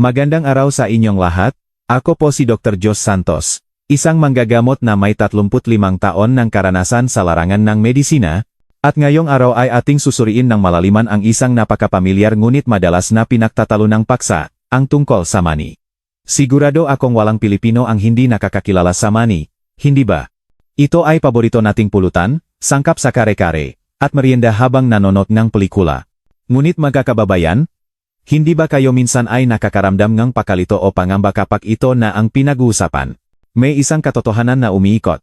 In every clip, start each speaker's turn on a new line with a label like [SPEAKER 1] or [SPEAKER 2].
[SPEAKER 1] Magandang araw sa inyong lahat, ako po si Dr. Jos Santos, isang manggagamot na may 35 taon ng karanasan sa larangan ng medisina, at ngayong araw ay ating susuriin ng malaliman ang isang napakapamilyar ngunit madalas na pinagtatalo ng paksa, ang tungkol sa money. Sigurado akong walang Pilipino ang hindi nakakakilala sa money, hindi ba? Ito ay paborito nating pulutan, sangkap sa kare-kare, at merienda habang nanonood ng pelikula. Ngunit magkakababayan, hindi ba kayo minsan ay nakakaramdam ng pakalito o pangamba kapag ito na ang pinag-uusapan? May isang katotohanan na umiikot.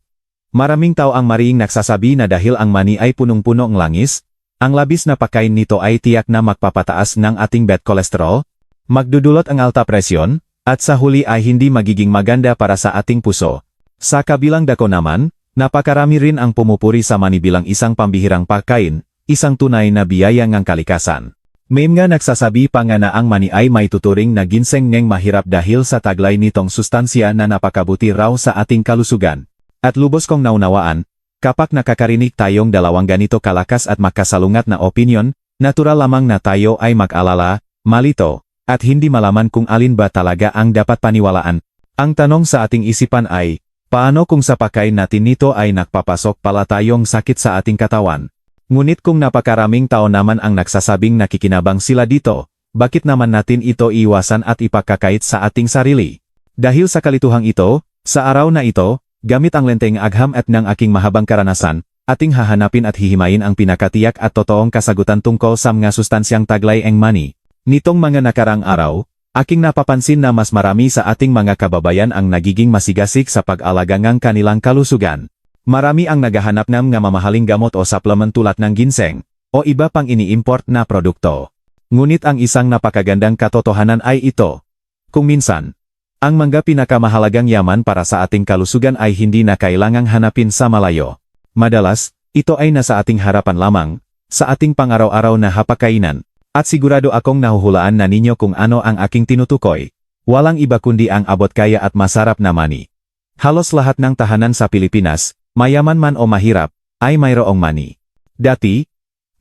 [SPEAKER 1] Maraming tao ang mariing nagsasabi na dahil ang mani ay punong-puno ng langis, ang labis na pagkain nito ay tiyak na magpapataas ng ating bad cholesterol, magdudulot ang alta presyon, at sa huli ay hindi magiging maganda para sa ating puso. Sa kabilang dako naman, napakarami rin ang pumupuri sa mani bilang isang pambihirang pagkain, isang tunay na biyaya ng kalikasan. May nga nagsasabi pa nga na ang mani ay may tuturing na ginseng ngeng mahirap dahil sa taglay nitong sustansya na napakabuti raw sa ating kalusugan. At lubos kong naunawaan, kapag nakakarinig tayong dalawang ganito kalakas at makasalungat na opinion, natural lamang na tayo ay mag-alala, malito, at hindi malaman kung alin ba talaga ang dapat paniwalaan. Ang tanong sa ating isipan ay, paano kung sa pagkain natin nito ay nakpapasok pala tayong sakit sa ating katawan? Ngunit kung napakaraming tao naman ang nagsasabing nakikinabang sila dito, bakit naman natin ito iwasan at ipagkakait sa ating sarili? Dahil sa kalituhang ito, sa araw na ito, gamit ang lenteng agham at ng aking mahabang karanasan, ating hahanapin at hihimayin ang pinakatiyak at totoong kasagutan tungkol sa mga sustansyang taglay ang money. Nitong mga nakarang araw, aking napapansin na mas marami sa ating mga kababayan ang nagiging masigasig sa pag-alaga ng kanilang kalusugan. Marami ang naghahanap ng nga mamahaling gamot o supplement tulad ng ginseng, o iba pang ini-import na produkto. Ngunit ang isang napakagandang katotohanan ay ito. Kung minsan, ang mga pinakamahalagang yaman para sa ating kalusugan ay hindi na kailangang hanapin sa malayo. Madalas, ito ay nasa ating harapan lamang, sa ating pang-araw-araw na hapakainan, at sigurado akong nahuhulaan na ninyo kung ano ang aking tinutukoy. Walang iba kundi ang abot kaya at masarap na mani. Halos lahat ng tahanan sa Pilipinas, mayaman man o mahirap, ay mayroong money. Dati,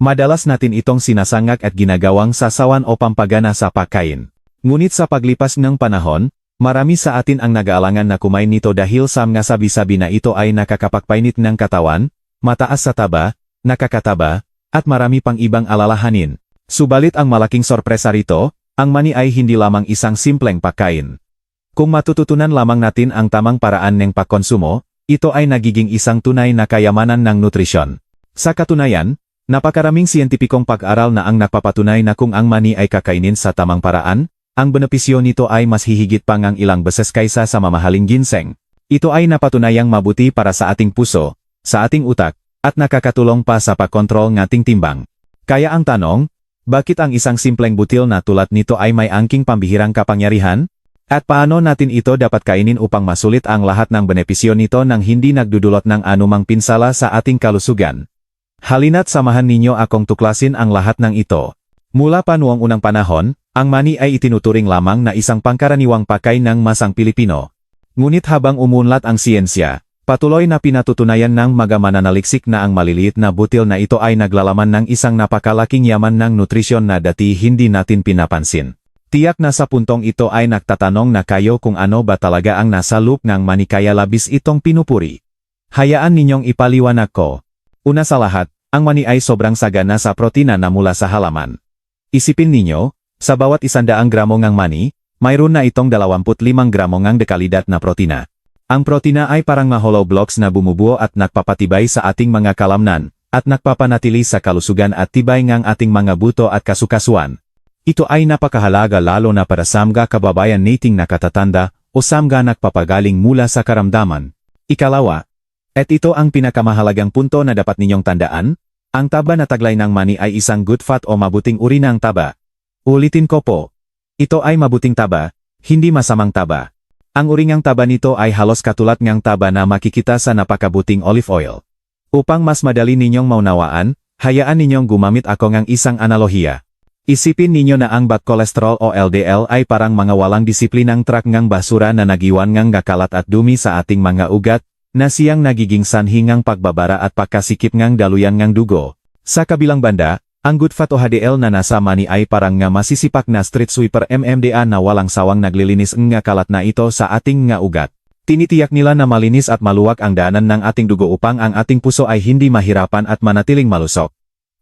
[SPEAKER 1] madalas natin itong sinasangak at ginagawang sasawan o pampagana sa pagkain. Ngunit sa paglipas ng panahon, marami sa atin ang nag-aalangan na kumain nito dahil sa mga sabi-sabi na ito ay nakakapagpainit ng katawan, mataas sa taba, nakakataba, at marami pang ibang alalahanin. Subalit ang malaking sorpresa rito, ang mani ay hindi lamang isang simpleng pagkain. Kung matututunan lamang natin ang tamang paraan ng pagkonsumo, ito ay nagiging isang tunay na kayamanan ng nutrisyon. Sa katunayan, napakaraming siyentipikong pag-aral na ang nagpapatunay na kung ang mani ay kakainin sa tamang paraan, ang benepisyo nito ay mas hihigit pa ngang ilang beses kaysa sa mamahaling ginseng. Ito ay napatunayang mabuti para sa ating puso, sa ating utak, at nakakatulong pa sa pagkontrol ng ating timbang. Kaya ang tanong, bakit ang isang simpleng butil na tulad nito ay may angking pambihirang kapangyarihan? At paano natin ito dapat kainin upang masulit ang lahat ng benepisyo nito nang hindi nagdudulot ng anumang pinsala sa ating kalusugan? Halina't samahan ninyo akong tuklasin ang lahat ng ito. Mula pa noong unang panahon, ang mani ay itinuturing lamang na isang pangkaraniwang pakay ng masang Pilipino. Ngunit habang umunlad ang siyensya, patuloy na pinatutunayan ng mga mananaliksik na ang maliliit na butil na ito ay naglalaman ng isang napakalaking yaman ng nutrisyon na dati hindi natin pinapansin. Tiyak na sa puntong ito ay nagtatanong na kayo kung ano ba talaga ang nasa loop ng manikaya labis itong pinupuri. Hayaan ninyong ipaliwanag ko. Una sa lahat, ang mani ay sobrang sagana sa protina na mula sa halaman. Isipin ninyo, sa bawat isandaang gramo ng mani, mayroon na itong 25 gramo ng dekalidad na protina. Ang protina ay parang mga hollow blocks na bumubuo at nagpapatibay sa ating mga kalamnan, at nagpapanatili sa kalusugan at tibay ng ating mga buto at kasukasuan. Ito ay napakahalaga lalo na para sa mga kababayan nating nakatatanda o sa mga nagpapagaling mula sa karamdaman. Ikalawa, at ito ang pinakamahalagang punto na dapat ninyong tandaan, ang taba na taglay ng mani ay isang good fat o mabuting uri ng taba. Ulitin ko po, ito ay mabuting taba, hindi masamang taba. Ang uringang taba nito ay halos katulad ng taba na makikita sa napakabuting olive oil. Upang mas madali ninyong maunawaan, hayaan ninyong gumamit ako ng isang analohiya. Isipin ninyo na ang bad cholesterol o LDL ay parang mga walang disiplinang truck ngang basura na nagiwan ngang gakalat at dumi sa ating mga ugat, na siyang nagiging sanhi ngang pagbabara at pagkasikip ngang daluyan ngang dugo. Sa kabilang banda, Ang good fat o HDL na nasa mani ay parang nga masisipak na street sweeper MMDA na walang sawang naglilinis nga kalat na ito sa ating nga ugat. Tinitiyak nila na malinis at maluwag ang daanan ng ating dugo upang ang ating puso ay hindi mahirapan at manatiling malusok.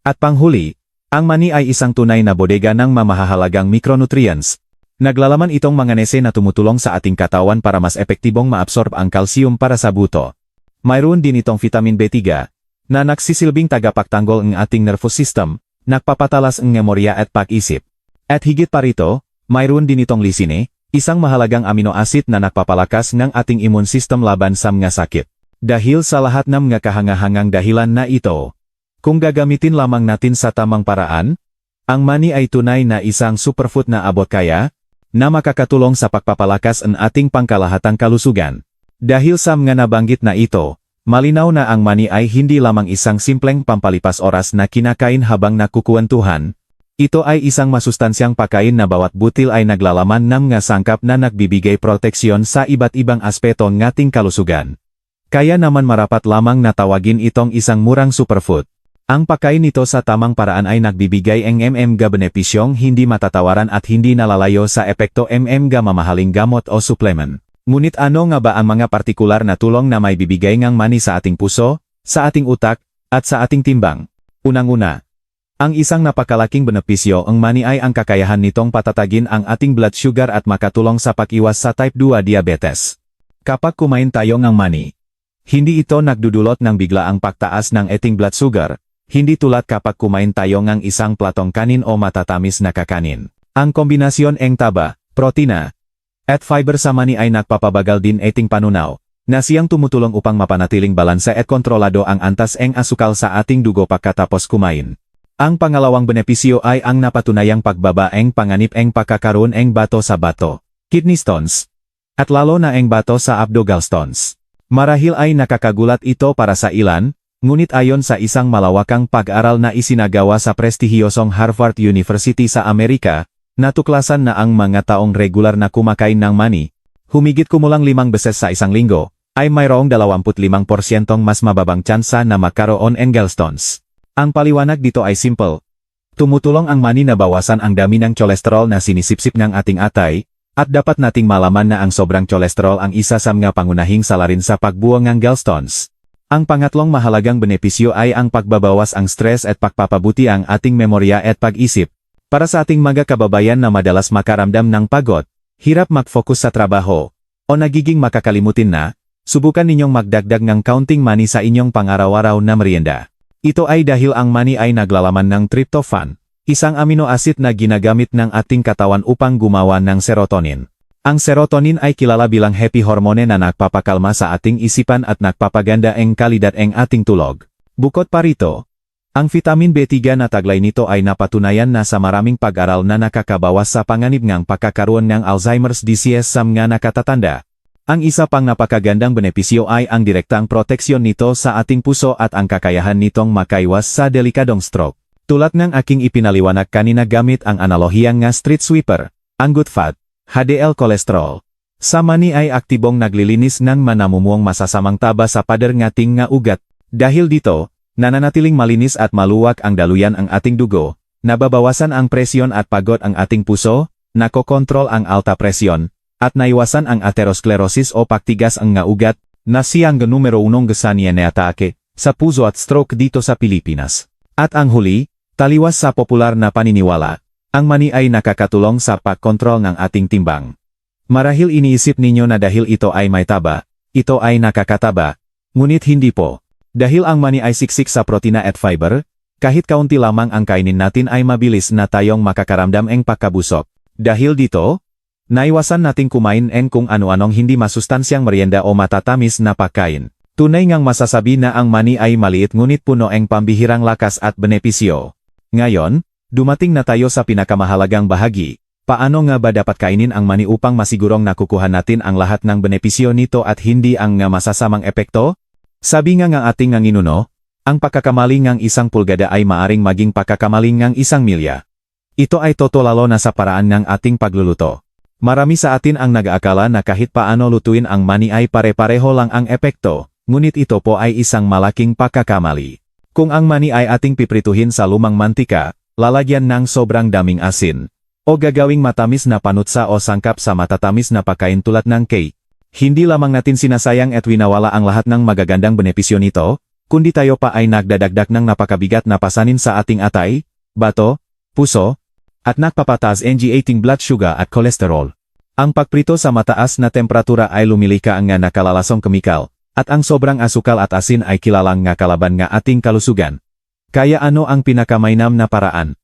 [SPEAKER 1] At panghuli, ang mani ay isang tunay na bodega ng mamahahalagang micronutrients. Naglalaman itong mga nese na tumutulong sa ating katawan para mas epektibong maabsorb ang kalsiyum para sa buto. Mayroon din itong vitamin B3, na nagsisilbing tagapagtanggol ng ating nervous system, nagpapatalas ng memorya at pag-isip. At higit pa rito, mayroon din itong lisine, isang mahalagang amino acid na nagpapalakas ng ating immune system laban sa mga sakit. Dahil sa lahat ng mga kahangahangang dahilan na ito, kung gagamitin lamang natin sa tamang paraan, ang mani ay tunay na isang superfood na abot kaya, na makakatulong sa pagpapalakas ang ating pangkalahatang kalusugan. Dahil sa mga nabanggit na ito, malinaw na ang mani ay hindi lamang isang simpleng pampalipas oras na kinakain habang nakukwentuhan. Ito ay isang masustansyang pagkain na bawat butil ay naglalaman ng mga sangkap na nagbibigay proteksyon sa iba't ibang aspeto ng ating kalusugan. Kaya naman marapat lamang na tawagin itong isang murang superfood. Ang pagkain nito sa tamang paraan ay nagbibigay ng MM ga benepisyong hindi matatawaran at hindi nalalayo sa epekto MM ga mamahaling gamot o supplement. Ngunit ano nga ba ang mga partikular na tulong na may bibigay ngang mani sa ating puso, sa ating utak, at sa ating timbang? Unang-una, ang isang napakalaking benepisyo ang mani ay ang kakayahan nitong patatagin ang ating blood sugar at makatulong sa pakiwas sa type 2 diabetes. Kapag kumain tayo ng mani, hindi ito nagdudulot ng biglaang pagtaas ng ating blood sugar, hindi tulad kapag kumain tayo ng isang platong kanin o matatamis na kakanin. Ang kombinasyon ng taba, protina, at fiber sa mani ay nagpapabagal din ating panunaw, na siyang tumutulong upang mapanatiling balansa at kontrolado ang antas ng asukal sa ating dugo pagkatapos kumain. Ang pangalawang benepisyo ay ang napatunayang pagbaba ng panganib ng pagkakaroon ng bato sa bato, kidney stones, at lalo na ang bato sa abdogal stones. Marahil ay nakakagulat ito para sa ilan, Ngunit ayon sa isang malawakang pag-aral na isinagawa sa prestihiyosong Harvard University sa Amerika, natuklasan na ang mga taong regular na kumakain ng mani, humigit kumulang limang beses sa isang linggo, ay mayroong 25% mas mababang tsansa na magkaroon ng gallstones. Ang paliwanag dito ay simple. Tumutulong ang mani na bawasan ang dami ng cholesterol na sinisipsip ng ating atay, at dapat nating malaman na ang sobrang cholesterol ang isa sa mga pangunahing salarin sa pagbuwang ng gallstones. Ang pangatlong mahalagang benepisyo ay ang pagbabawas ang stress at pagpapabuti ang ating memorya at pag-isip. Para sa ating mga kababayan na madalas makaramdam ng pagod, hirap mag-focus sa trabaho, o nagiging makakalimutin na, subukan ninyong magdagdag ng counting money sa inyong pang-araw-araw na merienda. Ito ay dahil ang money ay naglalaman ng tryptophan, isang amino acid na ginagamit ng ating katawan upang gumawa ng serotonin. Ang serotonin ay kilala bilang happy hormone na nagpapakalma sa ating isipan at nagpapaganda ang kalidad ng ating tulog. Bukod pa rito, ang vitamin B3 na taglay nito ay napatunayan na sa maraming pag-aral na nakakabawas sa panganib ng pagkakaroon ng Alzheimer's disease sa mga nakatatanda. Ang isa pang napakagandang benepisyo ay ang direktang proteksyon nito sa ating puso at ang kakayahan nitong makaiwas sa delikadong stroke. Tulad ng aking ipinaliwanag kanina gamit ang analogiyang nga street sweeper, ang good fat, HDL cholesterol. Sa mani ay aktibong naglilinis ng manamumuong masasamang taba sa pader ngating nga ugat. Dahil dito, nananatiling malinis at maluwag ang daluyan ang ating dugo, nababawasan ang presyon at pagod ang ating puso, nakokontrol ang alta presyon, at naiwasan ang atherosclerosis o pagtigas ang nga ugat, na siyang numero unong gasanya na atake, sa puso at stroke dito sa Pilipinas. At ang huli, taliwas sa popular na paniniwala, ang mani ay nakakatulong sa pagkontrol ng ating timbang. Marahil iniisip ninyo na dahil ito ay may taba, ito ay nakakataba, ngunit hindi po. Dahil ang mani ay siksik sa protina at fiber, kahit kaunti lamang ang kainin natin ay mabilis na tayong makakaramdam ng pagkabusok. Dahil dito, naiwasan nating kumain ng kung ano-anong hindi masustansyang merienda o matatamis na pagkain. Tunay ngang masasabi na ang mani ay maliit ngunit puno ng pambihirang lakas at benepisyo. Ngayon, Dumating na tayo sa pinakamahalagang bahagi. Paano nga ba dapat kainin ang mani upang masigurong nakukuha natin ang lahat ng benepisyo nito at hindi ang nga masasamang epekto? Sabi nga ng ating nganginuno, ang pagkakamali ng isang pulgada ay maaring maging pagkakamali ng isang milya. Ito ay toto lalo na sa paraan ng ating pagluluto. Marami sa atin ang nag-aakala na kahit paano lutuin ang mani ay pare-pareho lang ang epekto, ngunit ito po ay isang malaking pagkakamali. Kung ang mani ay ating piprituhin sa lumang mantika, lalagyan ng sobrang daming asin, o gagawing matamis na panutsa o sangkap sa matatamis na pagkain tulad ng cake. Hindi lamang natin sinasayang at winawala ang lahat ng magagandang benepisyo nito, kundi tayo pa ay nagdadagdag ng napakabigat na pasanin sa ating atay, bato, puso, at nagpapataas ng ating blood sugar at kolesterol. Ang pagprito sa mataas na temperatura ay lumilika ang nga nakalalasong kemikal, at ang sobrang asukal at asin ay kilalang nga kalaban nga ating kalusugan. Kaya ano ang pinakamainam na paraan?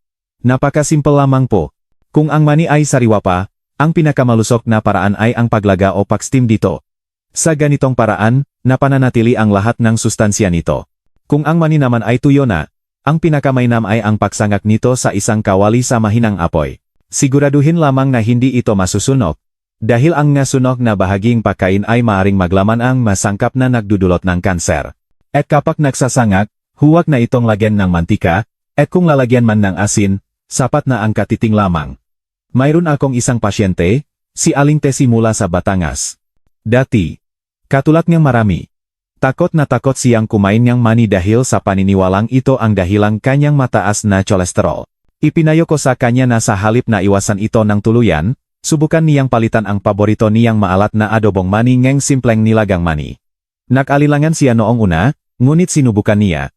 [SPEAKER 1] Napakasimple lamang po. Kung ang mani ay sariwa pa, ang pinakamalusok na paraan ay ang paglaga o pag-steam dito. Sa ganitong paraan, napananatili ang lahat ng sustansya nito. Kung ang mani naman ay tuyo na, ang pinakamainam ay ang pagsangak nito sa isang kawali sa mahinang apoy. Siguraduhin lamang na hindi ito masusunog, dahil ang nasunog na bahaging pagkain ay maaring maglaman ang masangkap na nagdudulot ng kanser. At kapag nagsasangak, huwag na itong lagyan ng mantika, at kung lalagyan man ng asin, sapat na ang katiting lamang. Mayroon akong isang pasyente, si Aling Tesi mula sa Batangas. Dati, katulad niyang marami, takot na takot siyang kumain niyang mani dahil sa paniniwalang ito ang dahilang kanyang mataas na kolesterol. Ipinayo ko sa kanya na sa halip na iwasan ito ng tuluyan, subukan niyang palitan ang paborito niyang maalat na adobong mani ngeng simpleng nilagang mani. Nakalilangan siya noong una, ngunit sinubukan niya.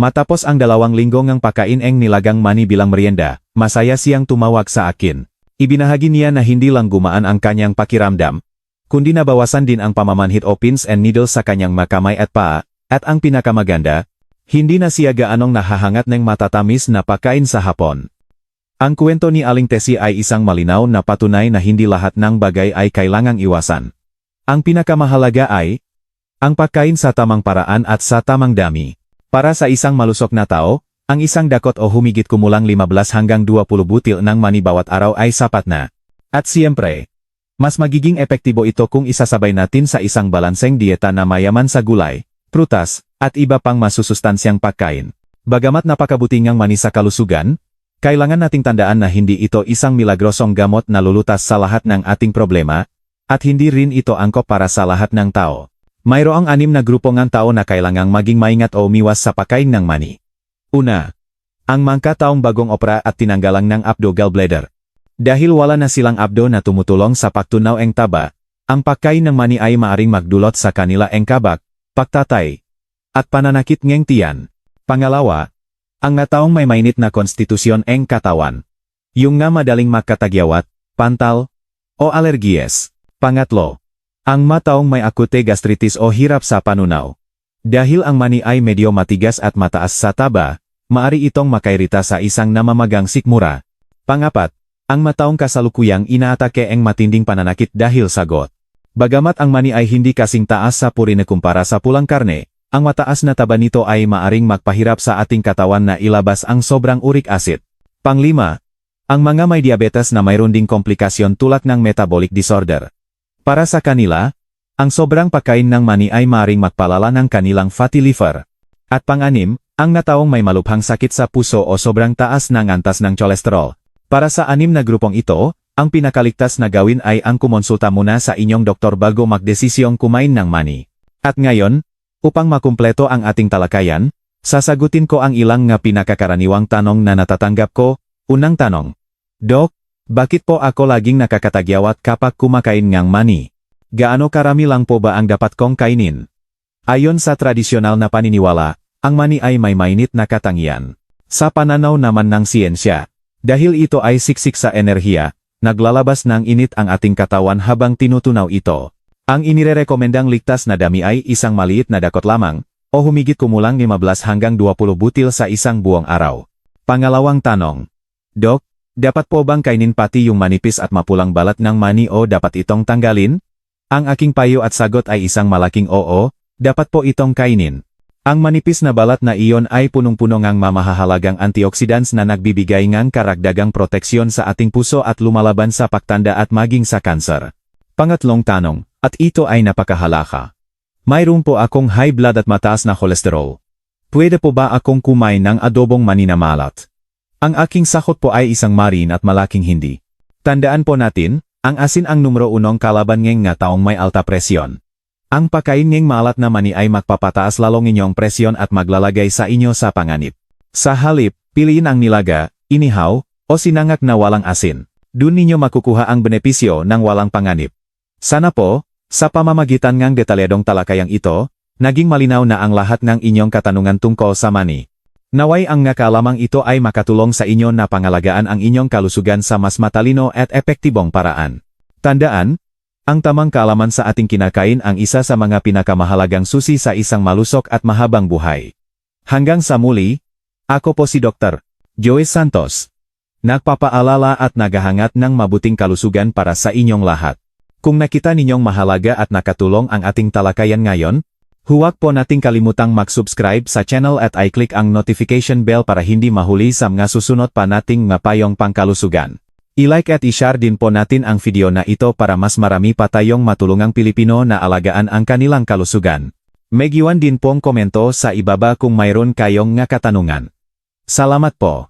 [SPEAKER 1] Matapos ang dalawang linggo ngang pakain eng nilagang mani bilang merienda, masaya siyang tumawag sa akin. Ibinahagi niya na hindi lang gumaan ang kanyang pakiramdam, kundi nabawasan din ang pamamanhit o pins and needles sa kanyang makamay at paa, at ang pinakamaganda, hindi na siya gaanong nahahangat ng matatamis na pagkain sa hapon. Ang kwento ni Aling Tesi ay isang malinaw na patunay na hindi lahat ng bagay ay kailangang iwasan. Ang pinakamahalaga ay, ang pagkain sa tamang paraan at sa tamang dami. Para sa isang malusok na tao, ang isang dakot o humigit kumulang 15 hanggang 20 butil ng mani bawat araw ay sapat na. At siyempre, mas magiging epektibo ito kung isasabay natin sa isang balanseng dieta na mayaman sa gulay, prutas, at iba pang masusustansyang pagkain. Bagamat napakabuting ang mani sa kalusugan, kailangan nating tandaan na hindi ito isang milagrosong gamot na lulutas sa lahat ng ating problema, at hindi rin ito angkop para sa lahat ng tao. Mayroong anim na grupo ng tao na kailangang maging maingat o umiwas sa pagkain ng mani. Una, ang mga taong bagong opera at tinanggalang ng abdo gallbladder. Dahil wala na silang abdo na tumutulong sa pagtunaw ng taba, ang pagkain ng mani ay maaring magdulot sa kanila ang kabak, pagtatay, at pananakit ngeng tiyan. Pangalawa, ang nataong may mainit na konstitusyon eng katawan. Yung nga madaling magkatagyawat, pantal, o alergiyes. Pangatlo, ang mataong may akute gastritis o hirap sa panunaw. Dahil ang mani ay medyo matigas at mataas sa taba, maari itong makairita sa isang namamagang sikmura. Pangapat, ang mataong kasalukuyang inaatake ang matinding pananakit dahil sa got. Bagamat ang mani ay hindi kasing taas sa purine kumpara sa pulang karne, ang mataas na taba nito ay maaring magpahirap sa ating katawan na ilabas ang sobrang uric acid. Panglima, ang mga may diabetes na mayroon ding komplikasyon tulad ng metabolic disorder. Para sa kanila, ang sobrang pagkain ng mani ay maaring magpalala ng kanilang fatty liver. At panganim, ang nataong may malubhang sakit sa puso o sobrang taas ng antas ng cholesterol. Para sa anim na grupong ito, ang pinakaligtas na gawin ay ang kumonsulta muna sa inyong doktor bago magdesisyong kumain ng mani. At ngayon, upang makumpleto ang ating talakayan, sasagutin ko ang ilang nga pinakakaraniwang tanong na natatanggap ko. Unang tanong, Dok, bakit po ako laging nakakatagyawat kapag kumakain ngang mani? Gaano karami lang po ba ang dapat kong kainin? Ayon sa tradisyonal na paniniwala, ang mani ay may mainit na katangian. Sa pananaw naman ng siyensya, dahil ito ay siksik sa enerhiya, naglalabas ng init ang ating katawan habang tinutunaw ito. Ang inirerekomendang ligtas na dami ay isang maliit na dakot lamang, o humigit kumulang 15 hanggang 20 butil sa isang buong araw. Pangalawang tanong. Dok, dapat po bang kainin pati yung manipis at mapulang balat ng mani o dapat itong tanggalin? Ang aking payo at sagot ay isang malaking oo, dapat po itong kainin. Ang manipis na balat na iyon ay punong-puno ngang mamahahalagang antioxidants na nagbibigay ngang karagdagang proteksyon sa ating puso at lumalaban sa pagtanda at maging sa kanser. Pangatlong tanong, at ito ay napakahalaka. Mayroon po akong high blood at mataas na kolesterol. Pwede po ba akong kumain ng adobong mani na malat? Ang aking sakot po ay isang marin at malaking hindi. Tandaan po natin, ang asin ang numero unong kalaban ngeng nga taong may alta presyon. Ang pagkain ngeng malat na mani ay magpapataas lalong inyong presyon at maglalagay sa inyo sa panganib. Sa halip, piliin ang nilaga, inihaw, o sinangak na walang asin. Doon ninyo makukuha ang benepisyo ng walang panganib. Sana po, sa pamamagitan ng detalyadong talakayang ito, naging malinaw na ang lahat ng inyong katanungan tungkol sa money. Naway ang nga kalamang ito ay makatulong sa inyo na pangalagaan ang inyong kalusugan sa mas matalino at epektibong paraan. Tandaan, ang tamang kaalaman sa ating kinakain ang isa sa mga pinakamahalagang susi sa isang malusok at mahabang buhay. Hanggang sa muli, ako po si Dr. Joey Santos. Nagpapaalala at naghahangat ng mabuting kalusugan para sa inyong lahat. Kung nakita ninyong mahalaga at nakatulong ang ating talakayan ngayon, huwag po nating kalimutang mag-subscribe sa channel at i-click ang notification bell para hindi mahuli sa mga susunod pa nating mapayong pangkalusugan. I-like at i-share din po natin ang video na ito para mas marami pa tayong matulungang Pilipino na alagaan ang kanilang kalusugan. Mag-iwan din pong komento sa ibaba kung mayroon kayong nga katanungan. Salamat po.